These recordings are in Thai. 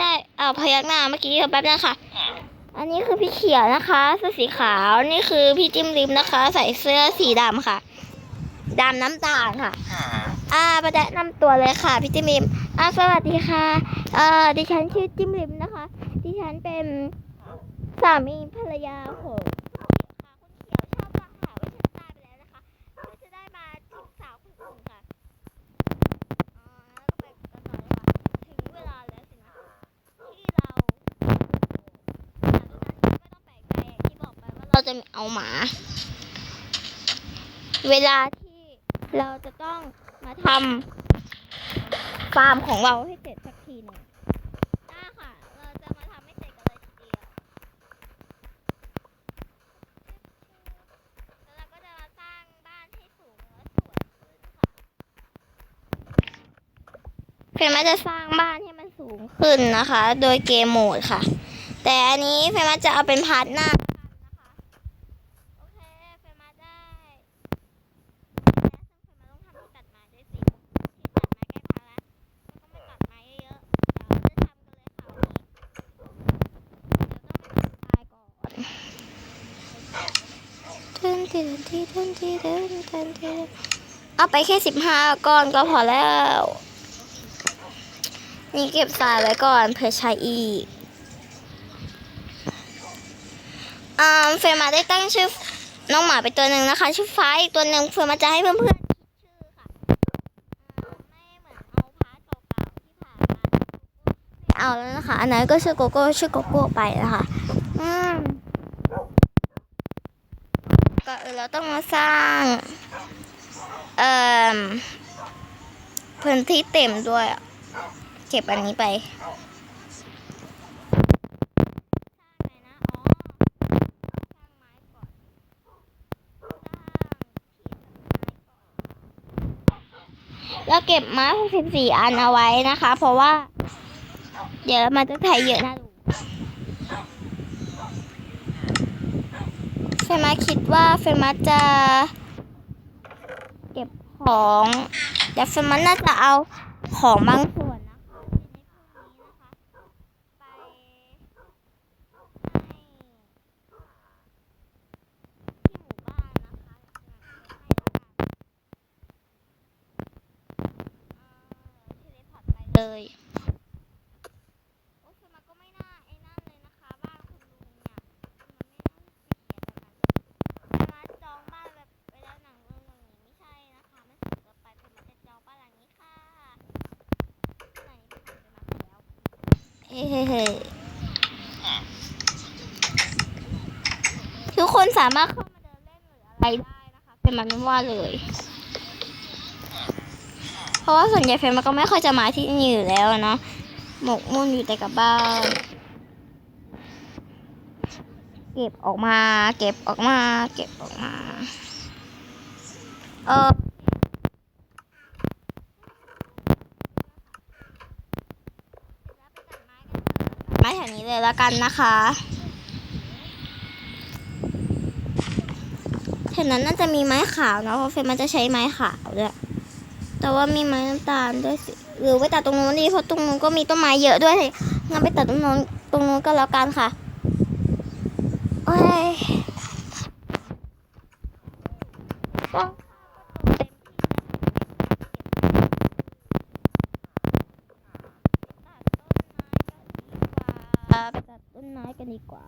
ได้เอาพยักหน้าเมื่อกี้แป๊บนึงค่ะ อันนี้คือพี่เขียวนะคะเสื้อสีขาวนี่คือพี่จิ้มลิมนะคะ ใส่เสื้อสีดำค่ะดำน้ำตาลค่ะ อ่ามาแนะนำตัวเลยค่ะพี่จิ้มลิมอ่าสวัสดีค่ะ เอ่อดิฉันชื่อจิ้มลิมนะคะ ดิฉันเป็นสามีภรรยาของค่ะคุณเขียวชอบมาหาว่าฉันตายไปแล้วนะคะเพื่อจะได้มาจีบสาวคนอื่นค่ะอ่าแล้วก็ไปกันต่อเลยค่ะถึงเวลาแล้วสินะที่เรา ไม่ต้องแปลกใจอย่างที่บอกไปว่า เราจะเอาหมา เวลาที่เราจะต้องมาทำฟาร์มของเราให้เสร็จสักทีหนึ่งได้ค่ะ เราจะมาทำให้เสร็จกันเลยทีเดียวแล้วเราก็จะมาสร้างบ้านให้สูงและสวยขึ้นค่ะเฟรมจะสร้างบ้านให้มันสูงขึ้นนะคะ โดยเกมโหมดค่ะ แต่อันนี้เฟรมจะเอาเป็นพาร์ทหน้านะคะ โอเคเฟรมได้แล้วซึ่งเฟรมต้องทำที่ตัดไม้ด้วยสิที่ตัดไม้ใกล้พังแล้วมันต้องไปตัดไม้เยอะๆเดี๋ยวจะทำกันเลยค่ะวันนี้เดี๋ยวต้องไปทำทรายก่อน ทึนทีทีทึนทีทึนทึนทีเอาไปแค่สิบห้าก้อนก็พอแล้ว นี่เก็บทรายไว้ก่อนเผื่อใช้อีกอ่าเฟรมาได้ตั้งชื่อน้องหมาไปตัวหนึ่งนะคะ ชื่อฟ้าอีกตัวหนึ่งเฟรมาจะให้เพื่อนๆคิดชื่อค่ะไม่เหมือนเอาพาร์ทเก่าๆที่ผ่านมาเอาแล้วนะคะ อันนั้นก็ชื่อโกโก้ชื่อโกโก้ไปนะคะ อืม อเราต้องมาสร้างเอ่อพื้นที่เต็มด้วยอะเก็บอันนี้ไปแล้วเก็บไม้64 อันเอาไว้นะคะ เพราะว่า เดี๋ยวมันจะใช้เยอะนะเฟรมาคิดว่าเฟรมาจะ เก็บของแต่เฟรมาน่าจะเอาของบางส่วนนะคะในพ เฮ้เฮ้ทุกคนสามารถเข้ามาเดินเล่นหรืออะไรได้นะคะ เป็นมันไม่ว่าเลย เพราะว่าส่วนใหญ่เฟรมมันก็ไม่ค่อยจะมาที่นี่อยู่แล้วเนาะหมกมุ่นอยู่แต่กับบ้านเก็บออกมา เก็บออกมา เก็บออกมา เออ ไม้แถวนี้เลยแล้วกันนะคะแถวนั้นน่าจะมีไม้ขาวเนาะเพราะเฟรมมันจะใช้ไม้ขาวด้วยแต่ว่ามีไม้น้ำตาลด้วยสิหรือไปตัดตรงนู้นดีเพราะตรงนู้นก็มีต้นไม้เยอะด้วยงั้นไปตัดตรงนู้นตรงนู้นก็แล้วกันค่ะโอ้ยก็ไปตัดต้นไม้กัน ดีกว่า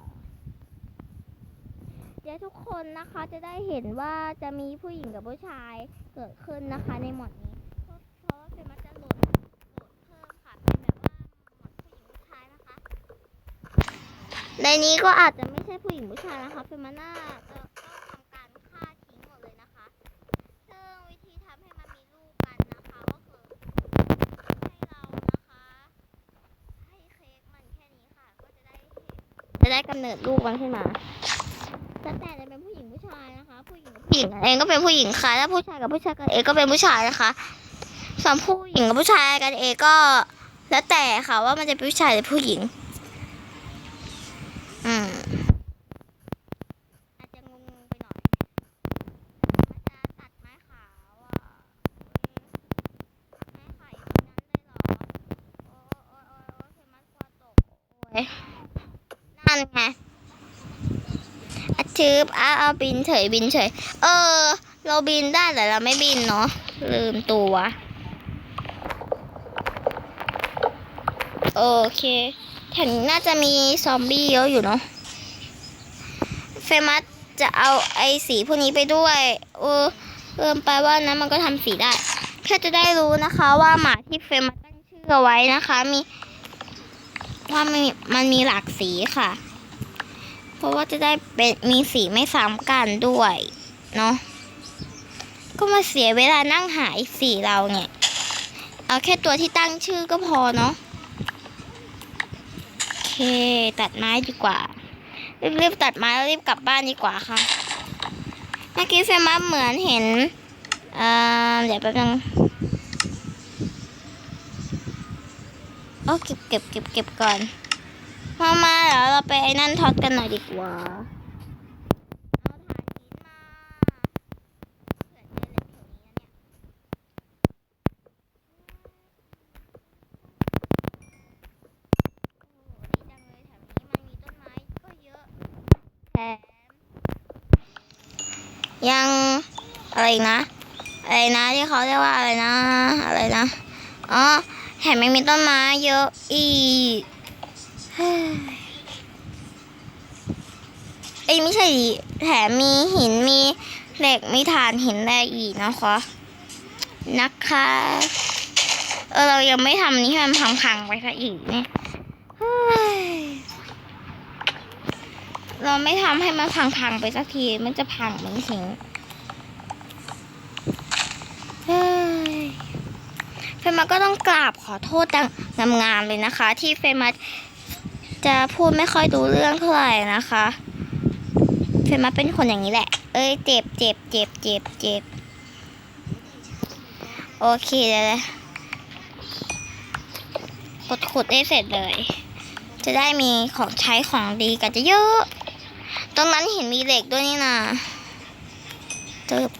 เดี๋ยวทุกคนนะคะจะได้เห็นว่าจะมีผู้หญิงกับผู้ชายเกิดขึ้นนะคะในหมดนี้ เพราะเพราะว่าเป็นมันจะโหลดหลดเพิ่มค่ะเป็นแบบว่าหมดผู้หญิงผู้ชายนะคะ ในนี้ก็อาจจะไม่ใช่ผู้หญิงผู้ชายนะคะเป็นมันน่าจะต้องทำการฆ่าทิ้งหมดเลยนะคะ ซึ่งวิธีทำให้มันมีลูกกันนะคะก็คือให้เรานะคะ ให้เค้กมันแค่นี้ค่ะ ก็จะได้เห็นจะ ได้กำเนิดลูกมันขึ้นมาแล้วแต่จะเป็นผู้หญิงผู้ชายนะคะผู้หญิงกับผู้หญิงเองก็เป็นผู้หญิงค่ะแล้วผู้ชายกับผู้ชายกันเองก็เป็นผู้ชายนะคะส่วนผู้หญิงกับผู้ชายกันเองก็ แล้วแต่ค่ะว่ามันจะเป็นผู้ชายหรือผู้หญิง อืมอ มันจะตัดไม้ขาวอะอุ๊ยไม้ขาวอย่างนั้นเลยเหรอโอ้โอ้โอ้โอ้เห็นมันกลัวตกไงอะชืบอ้าเอาบินเฉยบินเฉย เออ เราบินได้แต่เราไม่บินเนาะลืมตัวโอเคแถวนี้น่าจะมีซอมบี้เยอะอยู่เนาะเฟมัสจะเอาไอ้สีพวกนี้ไปด้วย เออเริ่มไปว่านั้นมันก็ทำสีได้แค่จะได้รู้นะคะว่าหมาที่เฟมัสตั้งชื่อเอาไว้นะคะ มี ว่ามันมันมีหลากสีค่ะ เพราะว่าจะได้เป็นมีสีไม่ซ้ำกันด้วยเนาะก็มาเสียเวลานั่งหาสีเราเนี่ย เอาแค่ตัวที่ตั้งชื่อก็พอเนาะโอเค ตัดไม้ดีกว่า รีบๆตัดไม้แล้วรีบกลับบ้านดีกว่าค่ะเมื่อกี้เฟมัสเหมือนเห็นเอ่อเดี๋ยวแป๊บนึง โอ้เก็บเก็บเก็บเก็บก่อนมามาเดี๋ยวเราไปไอ้นั่นทอดกันหน่อยดีกว่ายังอะไรนะ อะไรนะที่เขาเรียกว่าอะไรนะ อะไรนะ อ๋อ แถมยังมีต้นไม้เยอะอีกเอ้ยไม่ใช่ดิแถมมีหินมีเหล็กมีถ่านหินอะไรอีกนะคะนะคะเออเรายังไม่ทำนี้ให้มันพังๆไปซะอีกเนี่ยเราไม่ทำให้มันพังๆไปสักทีมันจะพังมือนสิงเฮ้ย เฟร มัสก็ต้องกราบขอโทษดังงามๆเลยนะคะ ที่เฟรมัสจะพูดไม่ค่อยดูเรื่องเท่าไหร่นะคะ เฟรมัสเป็นคนอย่างนี้แหละ เอ้ยเจ็บเจ็บเจ็บเจ็บเจ็บโอเคเลยกดขุดได้เสร็จเลย จะได้มีของใช้ของดีกันจะเยอะ ตรงนั้นเห็นมีเหล็กด้วยนี่นะเติบ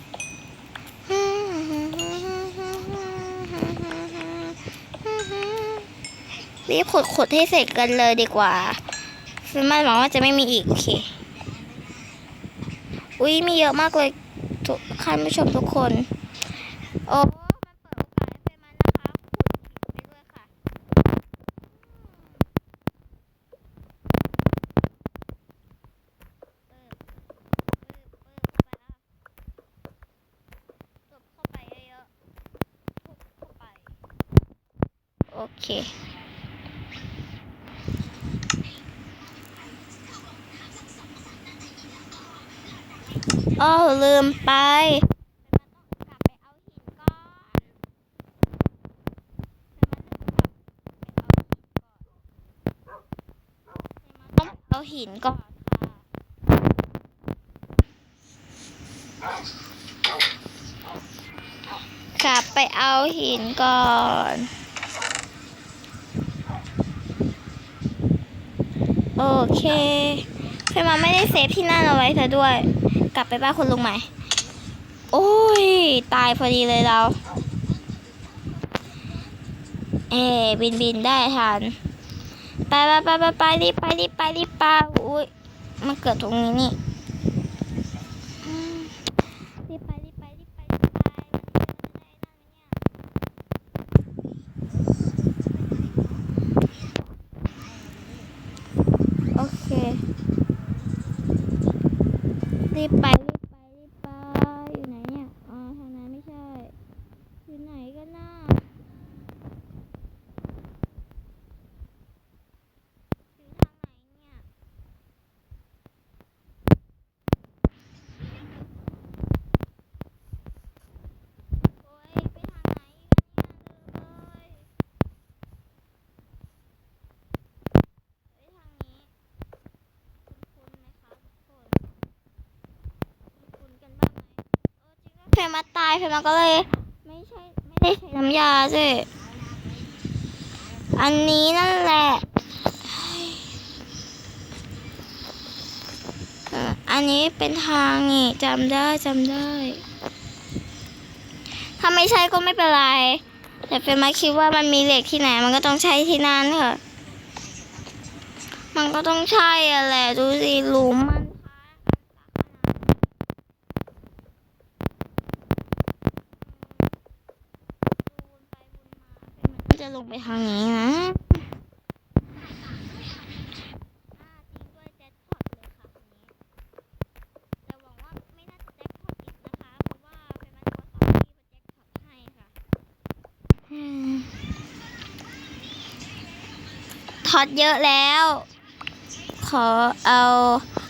รีบขุดขุดให้เสร็จกันเลยดีกว่าฟิล์มหวังว่าจะไม่มีอีก โอเค อุ้ยมีเยอะมากเลยทุกท่านผู้ชมทุกคน โอ้โอเคะ ขุดหินไปด้วยค่ะเปิดเปิดเปิดเข้าไป อะตบเข้าไปเยอะๆทุบเข้าไปโอเคอ้อลืมไปต้องเอาหินก่อนกลับไปเอาหินก่อนโอเคเฟรมาไม่ได้เซฟที่นั่นเอาไว้เธอด้วย กลับไปบ้านคุณลุงใหม่ โอ้ย ตายพอดีเลยเรา เอ๋บินบินได้ทัน ไปไปไปไปไปรีบไปรีบไปรีบไปอุ้ยมันเกิดตรงนี้นี่อืมรีบไปรีบไปรีบไปรีบไปมันจะได้นั่นไหมเนี่ยโอเค รีบไปรีบไปรีบไป อยู่ไหนเนี่ย อ๋อทางนั้นไม่ใช่ อยู่ไหนกันน่ะอยู่ทางไหนเนี่ย โอ้ยไปทางไหนกันเนี่ยลืมเลยเอ้ยทางนี้ คุ้นๆไหมคะทุกคน คุ้นๆกันบ้างไหมเออจริงด้วยเพ มาตายเพมาก็เลย ไม่ใช่ไม่ได้ใช้น้ำยาสิอันนี้นั่นแหละ อันนี้เป็นทางนี่จำได้จำได้ ถ้าไม่ใช่ก็ไม่เป็นไร แต่เป็นมาคิดว่ามันมีเหล็กที่ไหน มันก็ต้องใช้ที่นั่นค่ะ มันก็ต้องใช่อะแหละ ดูสิหลุมมันมันจะลงไปทางนี้นะแต่หวังว่าไม่น่าจะแจ็คพอตอีกนะคะ เพราะว่าเป็นมาตัวสองที่มาแจ็คพอตให้ค่ะทอดเยอะแล้ว ขอเอา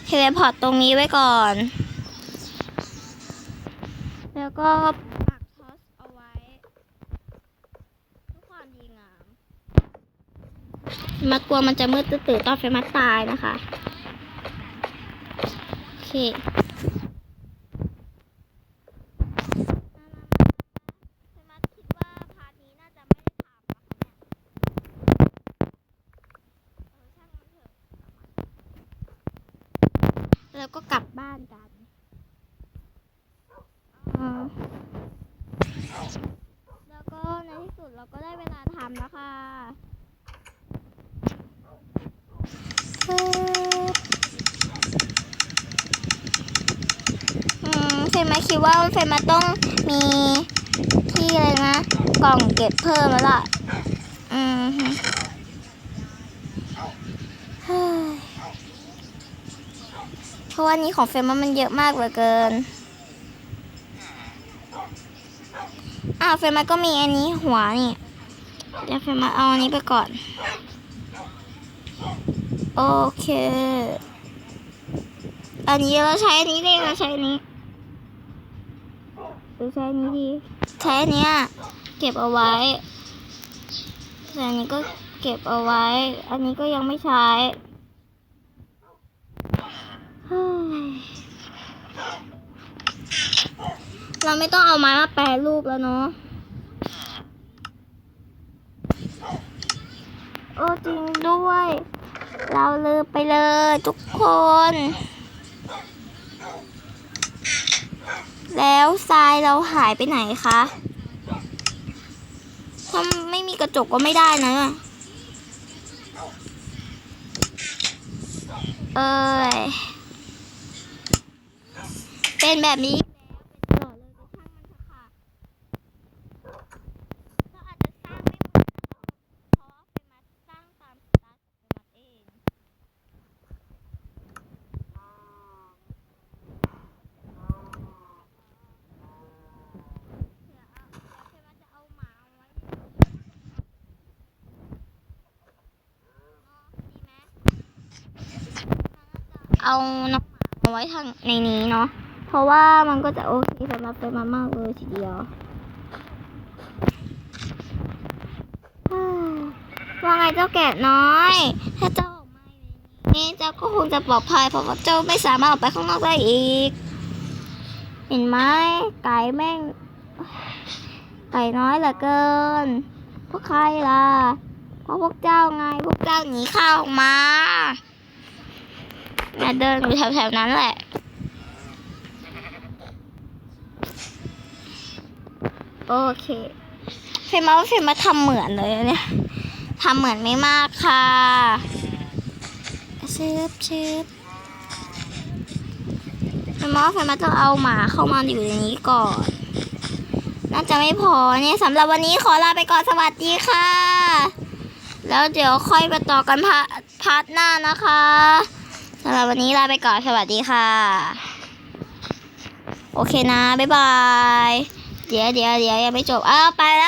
เทเลพอร์ตตรงนี้ไว้ก่อน แล้วก็ปักทอสเอาไว้เพื่อความดีงาม มากลัวมันจะมืดตื่นๆตอนไฟมัดตายนะคะ โอเคแล้วก็กลับบ้านกันแล้วก็ในที่สุดเราก็ได้เวลาทำแล้วค่ะปึ๊บอืม เฟมาคิดว่าเฟมาต้องมีที่อะไรนะ กล่องเก็บเพิ่มแล้วล่ะ อืมเพราะว่านี้ของเฟรมมันเยอะมากเหลือเกินอ้าวเฟรมก็มีอันนี้หัวนี่เดี๋ยวเฟรมเอาอันนี้ไปก่อน โอเค อันนี้เราใช้อันนี้ด้เราใช้อันนี้หรือใช้อันนี้ดี ใช้อันเนี้ยเก็บเอาไว้แต่อันนี้ก็เก็บเอาไว้ อันนี้ก็ยังไม่ใช้เฮ้ยเราไม่ต้องเอาไม้มาแปรรูปแล้วเนาะ โอ้จริงด้วย เราลืมไปเลยทุกคน แล้วทรายเราหายไปไหนคะถ้าไม่มีกระจกก็ไม่ได้นะ เอ้ย เป็นแบบนี้แล้วเป็นตลอดเลยก็ช่างมันเถอะค่ะเราอาจจะสร้างไม่เหมือนนะคะเพราะว่าเป็นมาสร้างตามสไตล์ของเป็นมาเองเดี๋ยวเอาเดี๋ยวเป็นมาจะเอาหมาไว้ในนี้เนาะดีไหม เอาน้องหมามาไว้ทางในนี้เนาะ เพราะว่ามันก็จะโอเคสำหรับเป็นมามากเลยทีเดียวว่าไงเจ้าแกะน้อย ถ้าเจ้าออกมาอยู่ในนี้เจ้าก็คงจะปลอดภัยเพราะว่าเจ้าไม่สามารถออกไปข้างนอกได้อีก เห็นไหมไก่แม่ง ไก่น้อยเหลือเกิน พวกใครล่ะ เพราะพวกเจ้าไง พวกเจ้าหนีข้าออกมา แม่เดินอยู่แถวๆนั้นแหละโอเคเฟมว่าเฟมาทำเหมือนเลยเนี่ยทำเหมือนไม่มากค่ะชืบชืบเฟมว่าเฟรมต้องเอาหมาเข้ามาอยู่ในนี้ก่อน น่าจะไม่พอเนี่ยสำหรับวันนี้ขอลาไปก่อนสวัสดีค่ะ แล้วเดี๋ยวค่อยมาต่อกันพาพาร์ทหน้านะคะ สำหรับวันนี้ลาไปก่อน สวัสดีค่ะ โอเคนะ บ๊ายบาย เดี๋ยวเดี๋ยวเดี๋ยวยังไม่จบ อ้าว ไปแล้ว